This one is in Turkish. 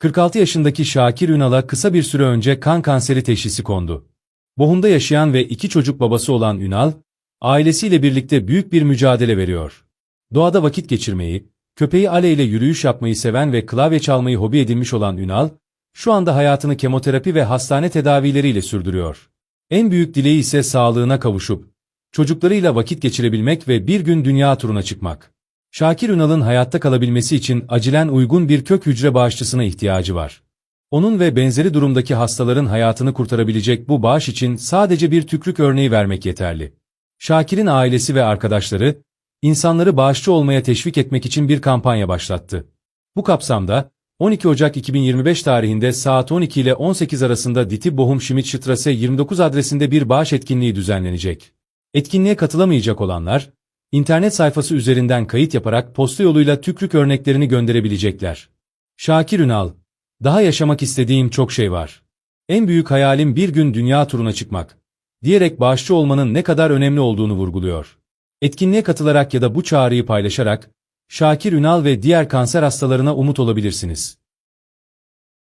46 yaşındaki Şakir Ünal'a kısa bir süre önce kan kanseri teşhisi kondu. Bohum'da yaşayan ve iki çocuk babası olan Ünal, ailesiyle birlikte büyük bir mücadele veriyor. Doğada vakit geçirmeyi, köpeği Ale ile yürüyüş yapmayı seven ve klavye çalmayı hobi edinmiş olan Ünal, şu anda hayatını kemoterapi ve hastane tedavileriyle sürdürüyor. En büyük dileği ise sağlığına kavuşup, çocuklarıyla vakit geçirebilmek ve bir gün dünya turuna çıkmak. Şakir Ünal'ın hayatta kalabilmesi için acilen uygun bir kök hücre bağışçısına ihtiyacı var. Onun ve benzeri durumdaki hastaların hayatını kurtarabilecek bu bağış için sadece bir tükrük örneği vermek yeterli. Şakir'in ailesi ve arkadaşları, insanları bağışçı olmaya teşvik etmek için bir kampanya başlattı. Bu kapsamda, 12 Ocak 2025 tarihinde saat 12 ile 18 arasında Diti Bohum Schmidtstrasse 29 adresinde bir bağış etkinliği düzenlenecek. Etkinliğe katılamayacak olanlar, internet sayfası üzerinden kayıt yaparak posta yoluyla tükrük örneklerini gönderebilecekler. Şakir Ünal, daha yaşamak istediğim çok şey var. En büyük hayalim bir gün dünya turuna çıkmak, diyerek bağışçı olmanın ne kadar önemli olduğunu vurguluyor. Etkinliğe katılarak ya da bu çağrıyı paylaşarak, Şakir Ünal ve diğer kanser hastalarına umut olabilirsiniz.